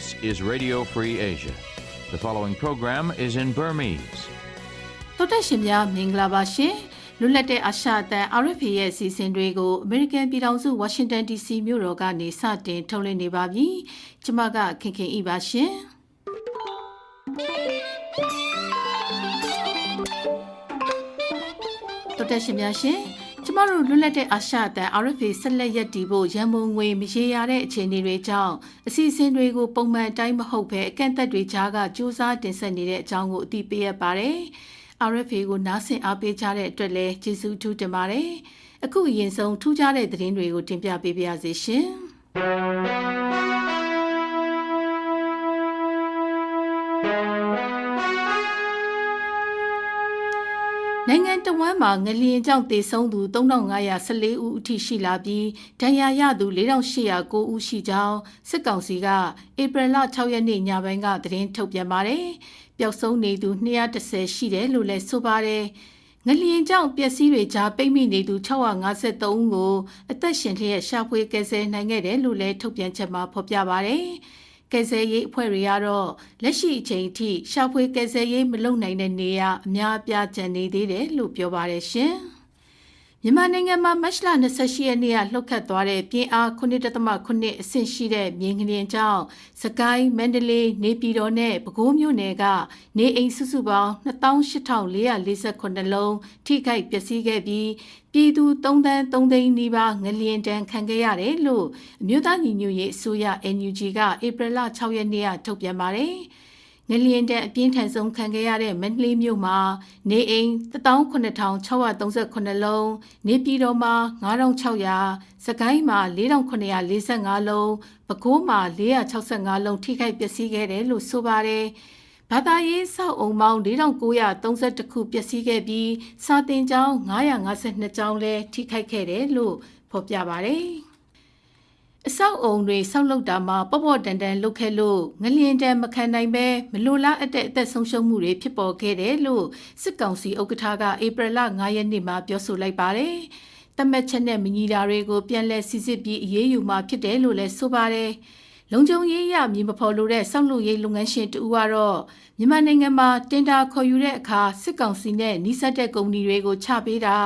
This is Radio Free Asia. The following program is in Burmese. တော်တက်ရှင်များမင်္ဂလာပါရှင်လွတ်လပ်တဲ့အာရှအသံ RFA ရဲ့အစီအစဉ်တွေကို American ပြည်ထောင်စု Washington DC မြို့တော်ကနေစတင်ထုတ်လွှင့်နေပါပြီကျွန်မကခင်ခင်ဤပါရှင်တော်တက်ရှင်များရှင် ကျမတို့လွတ်လပ်တဲ့အာရှအသံ RFA ဆက်လက်ရပ်တည်ဖို့ရန်ပုံငွေမရေရာတဲ့အခြေအနေတွေကြောင့်အစီအစဉ်တွေကိုပုံမှန်အတိုင်းမဟုတ်ဘဲအကန့်အသတ်တွေကြားကစူးစမ်းတင်ဆက်နေတဲ့အကြောင်းကိုအသိပေးရပါတယ်။ RFA ကိုနားဆင်အားပေးကြတဲ့အတွက်လည်းကျေးဇူးထူးတင်ပါတယ်။အခုအရင်ဆုံးထူးခြားတဲ့သတင်းတွေကိုတင်ပြပေးပါရစေရှင်။ နိုင်ငံတော်ဝန်မှာငလျင်ကြောင့်တေဆုံးသူ3514ဦးအထိရှိလာပြီးဒဏ်ရာရသူ4809ဦးရှိကြောင်းစစ်ကောင်စီကဧပြီလ6ရက်နေ့ညပိုင်းကသတင်းထုတ်ပြန်ပါတယ်။ပျောက်ဆုံးနေသူ210ရှိတယ်လို့လည်းဆိုပါတယ်။ငလျင်ကြောင့်ပျက်စီးတွေကြားပိတ်မိနေသူ653ဦးကိုအသက်ရှင်လျက်ရှာဖွေကယ်ဆယ်နိုင်ခဲ့တယ်လို့လည်းထုတ်ပြန်ချက်မှာဖော်ပြပါတယ်။ ကယ်ဆယ်ရေးအဖွဲ့တွေကတော့လက်ရှိအချိန်ထိရှာဖွေကယ်ဆယ်ရေးမလုပ်နိုင်တဲ့နေရာအများအပြားကျန်နေသေးတယ်လို့ပြောပါတယ်ရှင်။ မြန်မာနိုင်ငံမှာမတ်လ28ရက်နေ့ကလှုပ်ခတ်သွားတဲ့ပြင်းအား9.8အဆင့်ရှိတဲ့မြေငလျင်ကြောင့်စကိုင်းမန္တလေးနေပြည်တော်နဲ့ပဲခူးမြို့နယ်ကနေအိမ်စုစုပေါင်း28448လုံးထိခိုက်ပျက်စီးခဲ့ပြီးပြည်သူ3သန်း3သိန်းနီးပါးငလျင်တန်းခံခဲ့ရတယ်လို့အမျိုးသားညီညွတ်ရေးအစိုးရ NUG ကဧပြီလ6ရက်နေ့ကထုတ်ပြန်ပါတယ်။ ငလျင်တဲ့အပြင်းထန်ဆုံးခံခဲ့ရတဲ့မန္တလေးမြို့မှာနေအိမ်18638လုံးနေပြည်တော်မှာ9600စကိုင်းမှာ4945လုံးပဲခူးမှာ465လုံးထိခိုက်ပျက်စီးခဲ့တယ်လို့ဆိုပါတယ်ဘာသာရေးစောက်အုံပေါင်း4932ခုပျက်စီးခဲ့ပြီးစာတင်ကျောင်း952ကျောင်းလည်းထိခိုက်ခဲ့တယ်လို့ဖော်ပြပါဗျ။ အဆောက်အုံတွေဆောက်လုပ်တာမှာပေါ့ပေါ့တန်တန်လုပ်ခဲ့လို့ငလျင်တန်မခံနိုင်ပဲမလိုလားအပ်တဲ့အသက်ဆုံးရှုံးမှုတွေဖြစ်ပေါ်ခဲ့တယ်လို့စစ်ကောင်စီဥက္ကဋ္ဌကဧပြီလ9ရက်နေ့မှာပြောဆိုလိုက်ပါတယ်။တမက်ချက်နဲ့မညီတာတွေကိုပြန်လည်စစ်စစ်ပြီးအရေးယူမှာဖြစ်တယ်လို့လည်းဆိုပါတယ်။ လုံခြုံရေးရမြင်မဖော်လို့တဲ့စောက်လုပ်ရေးလုပ်ငန်းရှင်တူကတော့မြန်မာနိုင်ငံမှာတင်တာခေါ်ယူတဲ့အခါစစ်ကောင်စီနဲ့နှိစက်တဲ့ကုမ္ပဏီတွေကိုချပေးတာ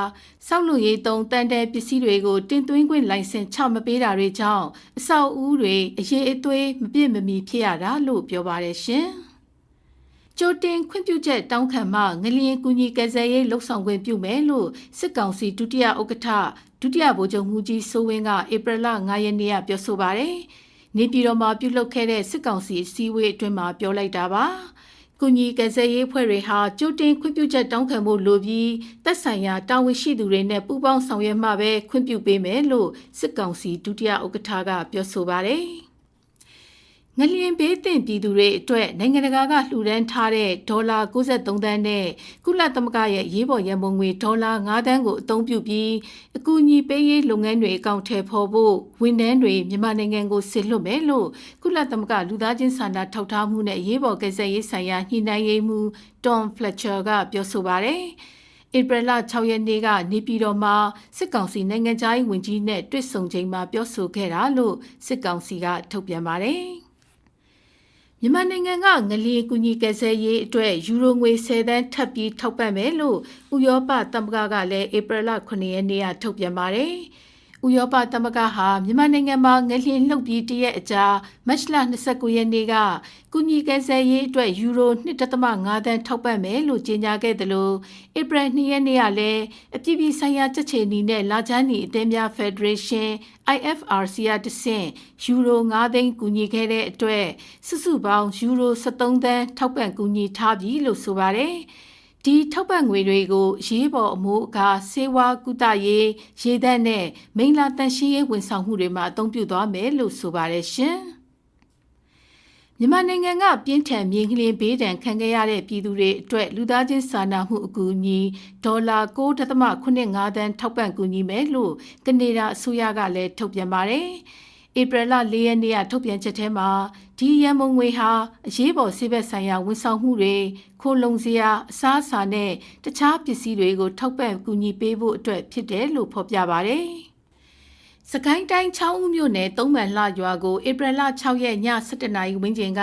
စောက်လုပ်ရေးသုံးတန်တဲ့ပစ္စည်းတွေကိုတင်သွင်းခွင့်လိုင်စင်ချမပေးတာတွေကြောင့်အဆောက်အဦတွေအရေးအသွေးမပြည့်မမီဖြစ်ရတာလို့ပြောပါတယ်ရှင်။ကျိုတင်ခွင့်ပြုချက်တောင်းခံမှငလျင်ကူညီကယ်ဆယ်ရေးလှုပ်ဆောင်ခွင့်ပြုမယ်လို့စစ်ကောင်စီဒုတိယဥက္ကဋ္ဌဒုတိယဗိုလ်ချုပ်မှုကြီးစိုးဝင်းကဧပြီလ9ရက်နေ့ကပြောဆိုပါတယ်။ နေပြည်တော်မှာပြုလုပ်ခဲ့တဲ့စစ်ကောင်စီစည်းဝေးအတွင်းမှာပြောလိုက်တာပါ။ကုညီကယ်ဆယ်ရေးဖွဲ့တွေဟာကြိုတင်ခွင့်ပြုချက်တောင်းခံမှုလိုပြီးသက်ဆိုင်ရာတာဝန်ရှိသူတွေနဲ့ပူးပေါင်းဆောင်ရွက်မှပဲခွင့်ပြုပေးမယ်လို့စစ်ကောင်စီဒုတိယဥက္ကဋ္ဌကပြောဆိုပါတယ်။ ငလျင်ဘေးတင်ပြည်သူတွေအတွက်နိုင်ငံတကာကလှူဒန်းထားတဲ့ဒေါ်လာ63သန်းနဲ့ကုလသမဂ္ဂရဲ့ရေးပေါ်ရန်ပုံငွေဒေါ်လာ9သန်းကိုအသုံးပြုပြီးအကူအညီပေးရေးလုပ်ငန်းတွေအကောင့်ထဲပေါ်ဖို့ဝန်ထမ်းတွေမြန်မာနိုင်ငံကိုဆစ်လွတ်မယ်လို့ကုလသမဂ္ဂလူသားချင်းစာနာထောက်ထားမှုနဲ့ရေးပေါ်ကိစ္စရေးဆိုင်ရာညှိနှိုင်းရေးမှူး Tom Fletcher ကပြောဆိုပါတယ်။ဧပြီလ6ရက်နေ့ကနေပြည်တော်မှာစစ်ကောင်စီနိုင်ငံသားရေးဝန်ကြီးနဲ့တွေ့ဆုံချိန်မှာပြောဆိုခဲ့တာလို့စစ်ကောင်စီကထုတ်ပြန်ပါတယ်။ မြန်မာနိုင်ငံကငလျင်ကူညီကယ်ဆယ်ရေးအတွက်ယူရိုငွေ10သန်းထပ်ပြီးထောက်ပံ့မယ်လို့ဥရောပသမဂ္ဂကလည်းဧပြီလ9ရက်နေ့ကထုတ်ပြန်ပါတယ်။ ဥရောပသမဂ္ဂဟာမြန်မာနိုင်ငံမှာငလျင်လှုပ်ပြီးတရက်အကြာမတ်လ29ရက်နေ့ကကုညီကယ်ဆယ်ရေးအတွက်ယူရို1.5သန်းထောက်ပံ့မယ်လို့ကြေညာခဲ့တယ်လို့ဧပြီ2ရက်နေ့ကလည်းအပြည်ပြည်ဆိုင်ရာကြက်ချေနီနဲ့လာချမ်းနီအသင်းများဖက်ဒရေးရှင်း IFRC ကတဆင့်ယူရို9သိန်းကူညီခဲ့တဲ့အတွက်စုစုပေါင်းယူရို73သန်းထောက်ပံ့ကူညီထားပြီလို့ဆိုပါတယ်။ ဒီထောက်ပံ့ငွေတွေကိုရေးပေါ်အမိုးအခါစေဝါကုသရေးရေသန့်နဲ့မိန်လာတန်ရှင်းရေးဝန်ဆောင်မှုတွေမှာအသုံးပြုသွားမယ်လို့ဆိုပါတယ်ရှင်။မြန်မာနိုင်ငံကပြင်းထန်မြေငလျင်ဘေးဒဏ်ခံခဲ့ရတဲ့ပြည်သူတွေအတွက်လူသားချင်းစာနာမှုအကူအညီဒေါ်လာ9.85သန်းထောက်ပံ့ကူညီမယ်လို့ကနေဒါအစိုးရကလည်းထုတ်ပြန်ပါတယ်။ ဧပြီလ၄ရက်နေ့ကထုတ်ပြန်ချက်ထဲမှာဒီရန်ပုံငွေဟာအရေးပေါ်ဆေးဘက်ဆိုင်ရာဝန်ဆောင်မှုတွေခိုလုံစရာအစားအစာနဲ့တခြားပစ္စည်းတွေကိုထောက်ပံ့ကူညီပေးဖို့အတွက်ဖြစ်တယ်လို့ဖော်ပြပါတယ်။စကိုင်းတိုင်း6ဦးမြို့နယ်သုံးမှန်လှရွာကိုဧပြီလ6ရက်ည7:00နာရီဝန်းကျင်က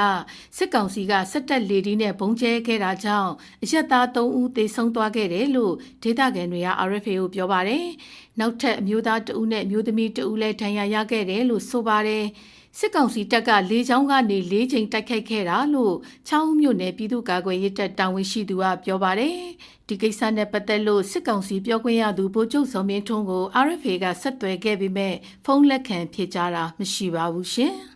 စစ်ကောင်စီကစက်တက်လေဒီနဲ့ဘုံကျဲခဲ့တာကြောင့်အရက်သား3ဦးသေဆုံးသွားခဲ့တယ်လို့ဒေသခံတွေက RFA ကိုပြောပါတယ်။ နောက်ထပ်အမျိုးသား2ဦးနဲ့အမျိုးသမီး2ဦးလည်းဒဏ်ရာရခဲ့တယ်လို့ဆိုပါတယ်။စစ်ကောင်စီတပ်ကလေကြောင်းကနေ၄ချိန်တိုက်ခိုက်ခဲ့တာလို့ချောင်းဦးမြို့နယ်ပြည်သူ့ကာကွယ်ရေးတပ်တာဝန်ရှိသူကပြောပါတယ်။ဒီကိစ္စနဲ့ပတ်သက်လို့စစ်ကောင်စီပြောခွင့်ရသူဗိုလ်ချုပ်စောမင်းထွန်းကို RFA ကဆက်သွယ်ခဲ့ပေမဲ့ဖုန်းလက်ခံဖြေကြားတာမရှိပါဘူးရှင်။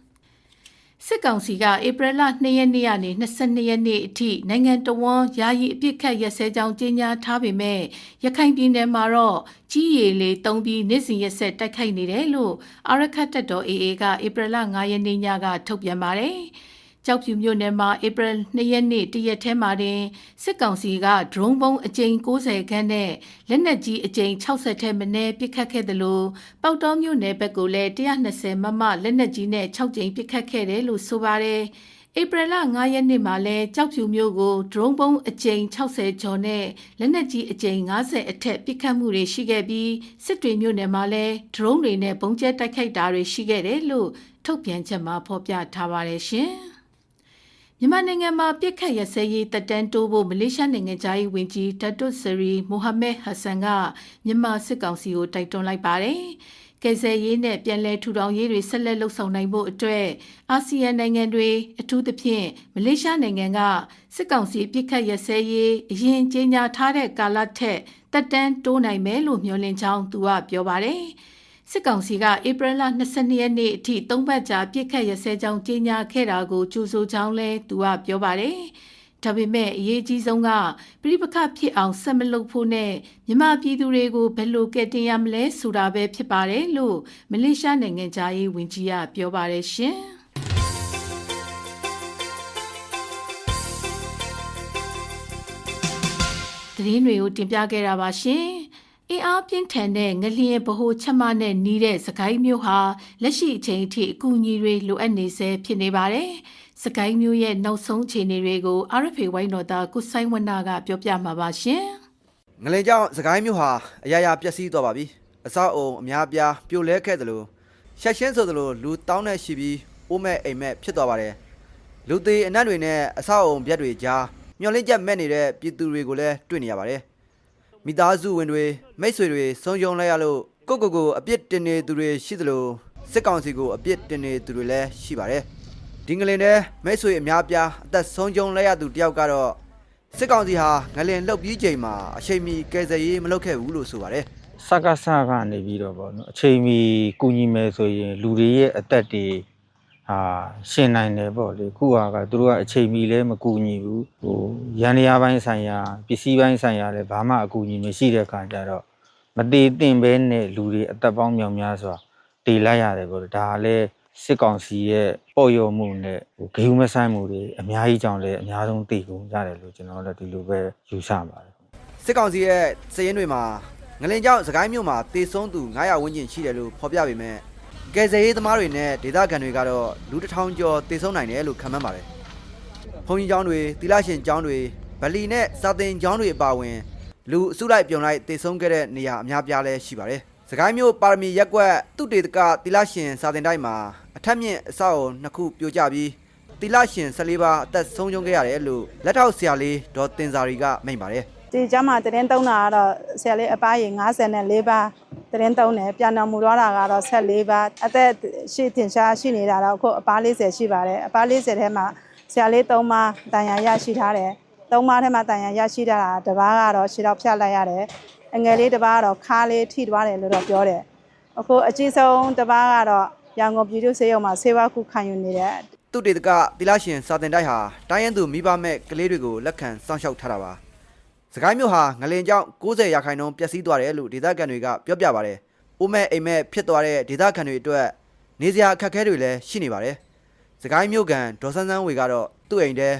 စစ်ကောင်စီကဧပြီလ2ရက်နေ့ကနေ22ရက်နေ့အထိနိုင်ငံတော်ဝန်ယာယီအပြစ်ခတ်ရက်စဲကြောင်းကြေညာထားပေမဲ့ရခိုင်ပြည်နယ်မှာတော့ကြီးရည်လေးတုံးပြီးနေ့စဉ်ရက်ဆက်တိုက်ခိုက်နေတယ်လို့အာရခတ်တပ်တော် AA ကဧပြီလ9ရက်နေ့ညကထုတ်ပြန်ပါတယ်။ ကြောက်ဖြူမြို့နယ်မှာဧပြီ2ရက်နေ့တရက်ထဲမှာတင်စစ်ကောင်စီကဒရုန်းဘုံအကြိမ်90ခန်းနဲ့လက်နက်ကြီးအကြိမ်60ထဲမနည်းပစ်ခတ်ခဲ့တယ်လို့ပေါက်တော်မြို့နယ်ဘက်ကိုလည်း120မမလက်နက်ကြီးနဲ့6ကြိမ်ပစ်ခတ်ခဲ့တယ်လို့ဆိုပါတယ်ဧပြီလ9ရက်နေ့မှာလဲကြောက်ဖြူမျိုးကိုဒရုန်းဘုံအကြိမ်60ကျော်နဲ့လက်နက်ကြီးအကြိမ်90အထက်ပစ်ခတ်မှုတွေရှိခဲ့ပြီးစစ်တွေမျိုးနယ်မှာလဲဒရုန်းတွေနဲ့ပုံကျဲတိုက်ခိုက်တာတွေရှိခဲ့တယ်လို့ထုတ်ပြန်ချက်မှာဖော်ပြထားပါတယ်ရှင်။ မြန်မာနိုင်ငံမှာပြစ်ခတ်ရစဲရေးတက်တန်းတိုးဖို့မလေးရှားနိုင်ငံသားရေးဝန်ကြီးဒတ်တွတ်ဆရီမိုဟာမက်ဟဆန်ကမြန်မာစစ်ကောင်စီကိုတိုက်တွန်းလိုက်ပါတယ်။ကယ်ဆယ်ရေးနဲ့ပြည်내ထူထောင်ရေးတွေဆက်လက်လှုပ်ဆောင်နိုင်ဖို့အတွက်အာဆီယံနိုင်ငံတွေအထူးသဖြင့်မလေးရှားနိုင်ငံကစစ်ကောင်စီပြစ်ခတ်ရစဲရေးအရင်ကြေညာထားတဲ့ကာလထက်တက်တန်းတိုးနိုင်မယ်လို့မျှော်လင့်ကြောင်းသူကပြောပါတယ်။ စစ်ကောင်စီကဧပြီလ22ရက်နေ့အထိသုံးပတ်ကြာပြစ်ခတ်ရစဲကြောင်းကြေညာခဲ့တာကိုကြိုဆိုကြောင်းလဲသူကပြောပါတယ်။ဒါပေမဲ့အရေးကြီးဆုံးကပြိပခဖြစ်အောင်ဆက်မလုပ်ဖို့နဲ့မြန်မာပြည်သူတွေကိုဘယ်လိုကယ်တင်ရမလဲဆိုတာပဲဖြစ်ပါတယ်လို့မလေးရှားနိုင်ငံသားရေးဝန်ကြီးကပြောပါတယ်ရှင်။သတင်းတွေကိုတင်ပြခဲ့တာပါရှင်။ အင်အားပြင်းထန်တဲ့ငလျင်ဗဟိုချက်မနဲ့နီးတဲ့စကိုင်းမျိုးဟာလက်ရှိအချိန်အထိအကူအညီတွေလိုအပ်နေဆဲဖြစ်နေပါတယ်။စကိုင်းမျိုးရဲ့နောက်ဆုံးအခြေအနေတွေကို RFA ဝိုင်းတော်သားကုဆိုင်ဝနာကပြောပြမှာပါရှင်။ငလင်ကြောင့်စကိုင်းမြို့ဟာအရာရာပျက်စီးသွားပါပြီအဆောက်အုံအများပြားပြိုလဲခဲ့သလိုရှက်ရှင်းဆိုသလိုလူတောင်းနဲ့ရှိပြီးအိုးမဲ့အိမ်မဲ့ဖြစ်သွားပါတယ်လူသေးအနက်တွေနဲ့အဆောက်အုံပြက်တွေကြားမျောလင့်ချက်မဲ့နေတဲ့ပြည်သူတွေကိုလည်းတွေ့နေရပါတယ် မိသားစုဝင်တွေမိတ်ဆွေတွေဆုံးယုံလိုက်ရလို့ကိုကိုကိုအပြစ်တင်နေသူတွေရှိသလိုစစ်ကောင်စီကိုအပြစ်တင်နေသူတွေလည်းရှိပါတယ်ဒီငလင်ထဲမိတ်ဆွေအများပြားအသက်ဆုံးယုံလိုက်ရသူတယောက်ကတော့စစ်ကောင်စီဟာငလင်လှုပ်ပြီးချိန်မှာအချိန်မီကယ်ဆယ်ရေးမလုပ်ခဲ့ဘူးလို့ဆိုပါတယ်စကစကနေပြီးတော့ဗောနော်အချိန်မီကူညီမယ်ဆိုရင်လူတွေရဲ့အသက်တွေ ဟာရှင်နိုင်တယ်ပေါ့လေခုဟာကသူတို့ကအချိန်မီလည်းမကူညီဘူးဟိုရန်ရာပိုင်းဆိုင်ရာပစ္စည်းပိုင်းဆိုင်ရာလည်းဘာမှအကူအညီမရှိတဲ့ခါကျတော့မတည်တင်ပဲနဲ့လူတွေအသက်ပေါင်းမြောက်များစွာတည်လိုက်ရတယ်ပေါ့လေဒါကလည်းစစ်ကောင်စီရဲ့ပေါ်ရော်မှုနဲ့ဟိုဂယုမဆိုင်မှုတွေအများကြီးကြောင့်လည်းအများဆုံးတည်ကုန်ကြတယ်လို့ကျွန်တော်တို့ဒီလိုပဲယူဆပါတယ်စစ်ကောင်စီရဲ့စည်ရင်းတွေမှာငလင်ကြောင့်စကိုင်းမြို့မှာတေဆုံးသူ900ဝန်းကျင်ရှိတယ်လို့ဖော်ပြပေမဲ့ ကယ်ဆယ်ရေးသမားတွေနဲ့ဒေသခံတွေကတော့လူတစ်ထောင်ကျော်တေဆုံးနိုင်တယ်လို့ခန့်မှန်းပါတယ်။ဘုံကြီးကျောင်းတွေတီလာရှင်ကျောင်းတွေဗလီနဲ့စာသင်ကျောင်းတွေအပါအဝင်လူအစုလိုက်ပြုံလိုက်တေဆုံးခဲ့တဲ့နေရာအများပြားလည်းရှိပါတယ်။စကိုင်းမြို့ပါရမီရက်ကွက်တုတေတကတီလာရှင်စာသင်တိုက်မှာအထက်မြင့်အဆောက်အုံနှစ်ခုပြိုကျပြီးတီလာရှင်14ပါးအသက်ဆုံးရှုံးခဲ့ရတယ်လို့လက်ထောက်ဆရာလေးဒေါ်တင်စာရီကမိန့်ပါတယ်ဒီကျမ်းမှာတရင်သုံးတာကတော့ဆရာလေးအပားရေ54ပါး တရင်သုံးတယ်ပြန်တော်မူတော့တာကတော့14ပါးအသက်ရှိတင်ရှားရှိနေတာတော့အခုအပား40ရှိပါတယ်အပား40ထဲမှာဆရာလေး3ပါးတန်ရာရရှိထားတယ်3ပါးထဲမှာတန်ရာရရှိထားတာတစ်ပါးကတော့ခြေတော့ဖြတ်လိုက်ရတယ်အငယ်လေးတစ်ပါးကတော့ခါးလေးထိသွားတယ်လို့တော့ပြောတယ်အခုအကြီးဆုံးတစ်ပါးကတော့ရန်ကုန်ပြည်သူ့ဆေးရုံမှာဆေးဝါးကုခံယူနေတယ်သူတေတကတီလာရှင်စာတင်တိုက်ဟာတိုင်းရန်သူမိဘမဲ့ကလေးတွေကိုလက်ခံစောင့်ရှောက်ထားတာပါ စကိုင်းမြို့ဟာငလင်ကြောင့်90ရာခိုင်နှုန်းပျက်စီးသွားတယ်လို့ဒေသခံတွေကပြောပြပါတယ်။အိုးမဲ့အိမ်မဲ့ဖြစ်သွားတဲ့ဒေသခံတွေအတွက်နေစရာအခက်အခဲတွေလည်းရှိနေပါတယ်။စကိုင်းမြို့ကန်ဒေါ်ဆန်းဆန်းဝေကတော့သူ့အိမ်ထဲ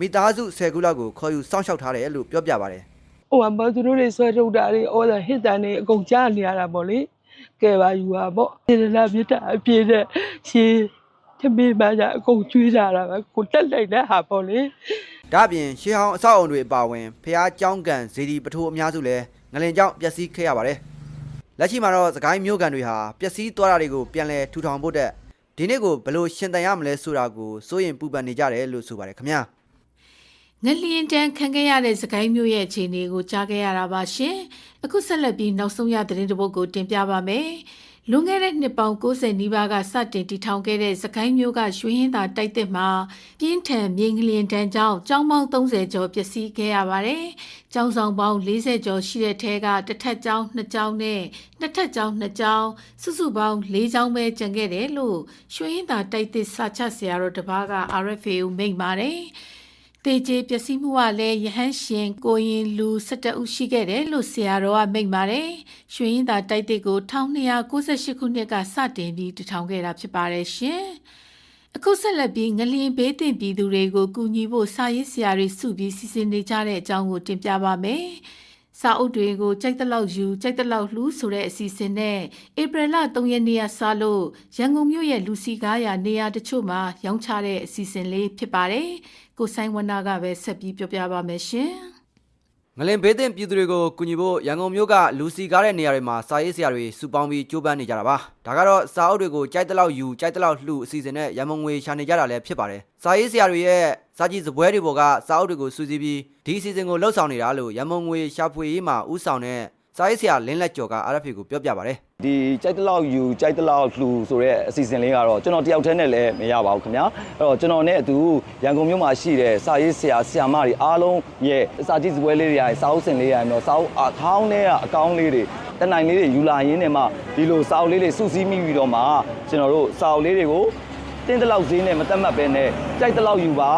မိသားစု10ခုလောက်ကိုခေါ်ယူစောင့်ရှောက်ထားတယ်လို့ပြောပြပါတယ်ဟိုကမသူတို့တွေဆွဲထုတ်တာတွေဩဒါဟစ်တန်တွေအကုန်ကြားနေရတာပေါ့လေကဲပါယူပါပေါ့ဒီလာမြစ်တာအပြည့်နဲ့ရှင်းတမေးမကြအကုန်ကျွေးကြတာပဲကိုတက်လိုက်တဲ့ဟာပေါ့လေ။ ။ဒါ့အပြင်ရှေးဟောင်းအဆောက်အုံတွေအပါအဝင်ဖျားကျောင်းကန်ဇေဒီပထိုးအများစုလည်းငလင်ကြောင့်ပျက်စီးခဲ့ရပါတယ်။လက်ရှိမှာတော့သခိုင်းမျိုးကန်တွေဟာပျက်စီးသွားတာတွေကိုပြန်လည်ထူထောင်ဖို့တဲ့ဒီနေ့ကိုဘလို့ရှင်းတန်ရမလဲဆိုတာကိုစိုးရင်ပူပန်နေကြတယ်လို့ဆိုပါတယ်ခင်ဗျာ။ငလျင်တန်းခံခဲ့ရတဲ့စကိုင်းမျိုးရဲ့အခြေအနေကိုကြားခဲ့ရတာပါရှင်။အခုဆက်လက်ပြီးနောက်ဆုံးရသတင်းတစ်ပုဒ်ကိုတင်ပြပါမယ်။ လွန်ခဲ့တဲ့နှစ်ပေါင်း90နီးပါးကစတင်တည်ထောင်ခဲ့တဲ့စကိုင်းမျိုးကရွှေဟင်းသာတိုက်တဲ့မှာပြင်းထန်မြေငလျင်တန်းကြောင့်ကျောင်းပေါင်း30ကျော်ပျက်စီးခဲ့ရပါတယ်။ကျောင်းဆောင်ပေါင်း40ကျော်ရှိတဲ့ထဲကတစ်ထပ်ကျောင်း2ကျောင်းနဲ့နှစ်ထပ်ကျောင်း2ကျောင်းစုစုပေါင်း4ကျောင်းပဲကျန်ခဲ့တယ်လို့ရွှေဟင်းသာတိုက်တဲ့စာချဆရာတော်တစ်ပါးက RFA ကိုမိန့်ပါတယ်။ တေကျေပျက်စီးမှုကလည်းယဟန်ရှင်ကိုရင်လူ17ဦးရှိခဲ့တယ်လို့ဆရာတော်ကမိန့်ပါတယ်။ရွှေရင်သာတိုက်တဲ့ကို1298ခုနှစ်ကစတင်ပြီးတည်ထောင်ခဲ့တာဖြစ်ပါတယ်ရှင်။အခုဆက်လက်ပြီးငလျင်ဘေးတင်ပြည်သူတွေကိုကူညီဖို့စာရေးဆရာတွေစုပြီးစီစဉ်နေကြတဲ့အကြောင်းကိုတင်ပြပါမယ်။စာအုပ်တွေကိုကြိုက်တဲ့လောက်ယူကြိုက်တဲ့လောက်လှူဆိုတဲ့အစီအစဉ်နဲ့ဧပြီလ3ရက်နေ့ကစလို့ရန်ကုန်မြို့ရဲ့လူစီကားရာနေရာတချို့မှာရောင်းချတဲ့အစီအစဉ်လေးဖြစ်ပါတယ်။ ကိုဆိုင်ဝနကပဲဆက်ပြီးပြောပြပါမယ်ရှင်။ငလင်ဘေးတင်ပြည်သူတွေကိုကူညီဖို့ရန်ကုန်မြို့ကလူစီကားတဲ့နေရာတွေမှာစာရေးဆရာတွေစုပေါင်းပြီးကြိုးပမ်းနေကြတာပါဒါကတော့စာအုပ်တွေကိုကြိုက်တဲ့လောက်ယူကြိုက်တဲ့လောက်လှူအစီအစဉ်နဲ့ရန်ကုန်ငွေရှာနေကြတာလည်းဖြစ်ပါတယ်စာရေးဆရာတွေရဲ့စာကြည့်စပွဲတွေပေါ်ကစာအုပ်တွေကိုစူးစီးပြီးဒီအစီအစဉ်ကိုလှုပ်ဆောင်နေတာလို့ရန်ကုန်ငွေရှာဖွေရေးမှာဥဆောင်တဲ့ စာရေးဆရာလင်းလက်ကျော်က RFA ကိုပြောပြပါတယ်ဒီကြိုက်တလောက်ယူကြိုက်တလောက်လှူဆိုတဲ့အစီအစဉ်လေးကတော့ကျွန်တော်တယောက်တည်းနဲ့လည်းမရပါဘူးခင်ဗျာအဲ့တော့ကျွန်တော်နဲ့အတူရန်ကုန်မြို့မှာရှိတဲ့စာရေးဆရာဆရာမတွေအားလုံးရဲ့စာကြည့်စပွဲလေးတွေရိုင်စာအုပ်စင်လေးရိုင်တော့စာအုပ်အခေါင်းနဲ့အကောင်းလေးတွေတနိုင်လေးတွေယူလာရင်းနဲ့မှဒီလိုစာအုပ်လေးတွေစုစည်းမိပြီးတော့မှကျွန်တော်တို့စာအုပ်လေးတွေကိုတင်းတလောက်ဈေးနဲ့မတက်မှတ်ပဲနဲ့ကြိုက်တလောက်ယူပါ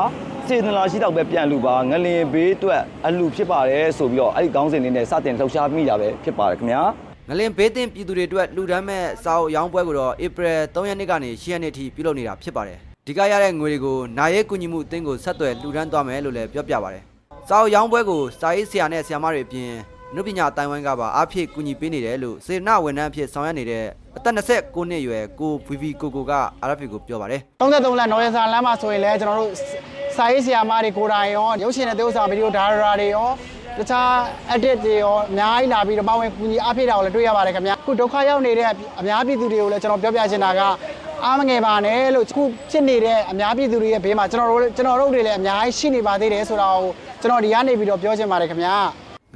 စေတနာရှိတော့ပဲပြန်လူပါငလင်ဘေးအတွက်အလူဖြစ်ပါတယ်ဆိုပြီးတော့အဲ့ဒီခေါင်းစဉ်လေးနဲ့စတင်လှုပ်ရှားမိတာပဲဖြစ်ပါတယ်ခင်ဗျာငလင်ဘေးတင်ပြည်သူတွေအတွက်လှူဒန်းမဲ့စာအုပ်ရောင်းပွဲကိုတော့ဧပြီ3ရက်နေ့ကနေ10ရက်နေ့ထိပြုလုပ်နေတာဖြစ်ပါတယ်ဒီကရတဲ့ငွေတွေကိုနာရဲကူညီမှုအသင်းကိုဆက်သွယ်လှူဒန်းသွားမယ်လို့လည်းပြောပြပါတယ်စာအုပ်ရောင်းပွဲကိုစာရေးဆရာနဲ့ဆရာမတွေအပြင်အနုပညာအတိုင်းဝိုင်းကပါအားဖြည့်ကူညီပေးနေတယ်လို့စေတနာဝန်ထမ်းအဖြစ်ဆောင်ရွက်နေတဲ့အသက်29နှစ်အရွယ်ကိုဗီဗီကိုကိုက RFA ကိုပြောပါတယ်33လမ်းနော်ရစာလမ်းမှာဆိုရင်လည်းကျွန်တော်တို့ စာရေးဆရာမတွေကိုယ်တိုင်ရောရုပ်ရှင်တဲ့သဥ္စာဗီဒီယိုဒါရိုရာတွေရောတခြား edit တွေရောအများကြီးလာပြီးတော့ပါဝင်ကူညီအားဖြည့်တာကိုလည်းတွေ့ရပါတယ်ခင်ဗျာအခုဒုက္ခရောက်နေတဲ့အများပြည်သူတွေကိုလည်းကျွန်တော်ပြောပြချင်တာကအားမငယ်ပါနဲ့လို့အခုဖြစ်နေတဲ့အများပြည်သူတွေရဲ့ဘေးမှာကျွန်တော်တို့ကျွန်တော်တို့တွေလည်းအများကြီးရှိနေပါသေးတယ်ဆိုတာကိုကျွန်တော်ဒီကနေပြီးတော့ပြောချင်ပါတယ်ခင်ဗျာ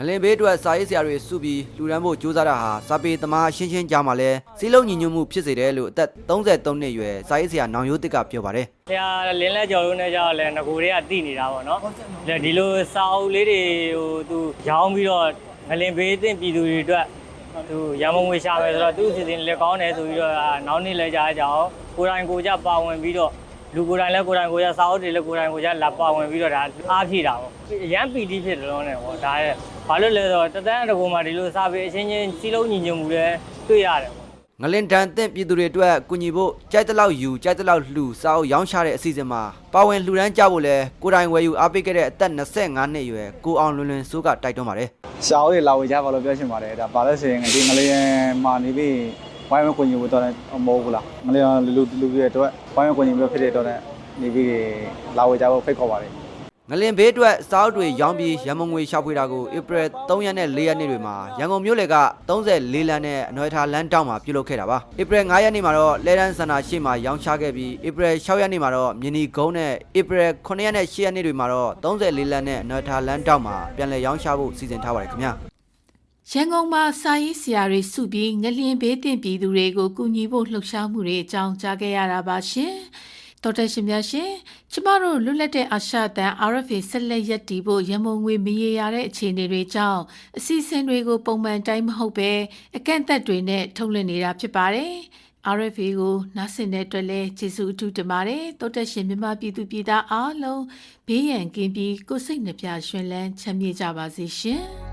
ငလင်ဘေးအတွက်စာရေးဆရာတွေစုပြီးလှူဒန်းဖို့ကြိုးစားတာဟာစာပေသမားရှင်းရှင်းကြားမှာလဲစီးလုံးညီညွတ်မှုဖြစ်စေတယ်လို့အသက်33နှစ်အရွယ်စာရေးဆရာနောင်ရိုးတစ်ကပြောပါတယ်ဆရာလင်းလက်ကျော်လို့နဲ့ကြောက်လဲငကိုတွေကတိနေတာပေါ့နော်ဒီလိုစာအုပ်လေးတွေဟိုသူရောင်းပြီးတော့ငလင်ဘေးတင်ပြည်သူတွေအတွက်သူရမုံငွေရှာမယ်ဆိုတော့သူ့အစီအစဉ်လက်ကောင်းတယ်ဆိုပြီးတော့နောက်နေ့လဲကြားကြအောင်ကိုယ်တိုင်ကိုယ်ကြပါဝင်ပြီးတော့လူကိုယ်တိုင်လဲကိုယ်တိုင်ကိုယ်ကြစာအုပ်တွေလဲကိုယ်တိုင်ကိုယ်ကြလာပါဝင်ပြီးတော့ဒါအားဖြည့်တာပေါ့ရမ်းပီတိဖြစ်တယ်လို့နဲ့ပေါ့ဒါရဲ့ ဘာလို့လဲဆိုတော့တသန်းတကူမှာဒီလိုစာပေအချင်းချင်းစီးလုံးညီညွတ်မှုလဲတွေ့ရတယ်ပေါ့ငလင်တန်တင့်ပြည်သူတွေအတွက်ကူညီဖို့ကြိုက်တဲ့လောက်ယူကြိုက်တဲ့လောက်လှူစာအုပ်ရောင်းချတဲ့အစီအစဉ်မှာပါဝင်လှူဒန်းကြဖို့လဲကိုယ်တိုင်ဝယ်ယူအားပေးခဲ့တဲ့အသက်25နှစ်အရွယ်ကိုအောင်လွင်လွင်စိုးကတိုက်တွန်းပါတယ်ရှားတွေလာဝေကြပါလို့ပြောချင်ပါတယ်ဒါပါလို့ဆိုရင်ဒီငလေးမာနေပြီးဝိုင်းဝန်းကိုညီဖို့တော့မဟုတ်ဘူးလားငလေးလူလူလူတွေအတွက်ဝိုင်းဝန်းကိုညီမျိုးဖြစ်တဲ့တော့နေပြီးလာဝေကြဖို့ဖိတ်ခေါ်ပါတယ် ငလင်ဘေးအတွက်စာအုပ်တွေရောင်းပြီးရန်မုံငွေရှာဖွေတာကိုဧပြီ3ရက်နဲ့4ရက်နေ့တွေမှာရန်ကုန်မြို့လေက34လမ်းနဲ့အနွယ်ထားလမ်းတောင်မှာပြုလုပ်ခဲ့တာပါဧပြီ5ရက်နေ့မှာတော့လဲတန်းစန္ဒာရှိမှာရောင်းချခဲ့ပြီးဧပြီ6ရက်နေ့မှာတော့မြင်းနီကုန်းနဲ့ဧပြီ9ရက်နဲ့10ရက်နေ့တွေမှာတော့34လမ်းနဲ့အနွယ်ထားလမ်းတောင်မှာပြန်လည်ရောင်းချဖို့စီစဉ်ထားပါတယ်ခင်ဗျာရန်ကုန်မှာစာရေးဆရာတွေစုပြီးငလျင်ဘေးတင်ပြည်သူတွေကိုကူညီဖို့လှုပ်ရှားမှုတွေအကြောင်းကြားခဲ့ရတာပါရှင်။ တော်တရှင်များရှင်ကျမတို့လွတ်လပ်တဲ့အာရှတန် RFA ဆက်လက်ရက်တည်ဖို့ရမုံငွေမရေရတဲ့အခြေအနေတွေကြောင့်အစီအစဉ်တွေကိုပုံမှန်တိုင်းမဟုတ်ပဲအကန့်အသတ်တွေနဲ့ထုတ်လွှင့်နေတာဖြစ်ပါတယ်။ RFA ကိုနားဆင်တဲ့အတွက်လည်းကျေးဇူးအထူးတင်ပါတယ်။တော်တက်ရှင်မြန်မာပြည်သူပြည်သားအားလုံးဘေးရန်ကင်းပြီးကိုယ်စိတ်နှပြရွှင်လန်းချမ်းမြေ့ကြပါစေရှင်။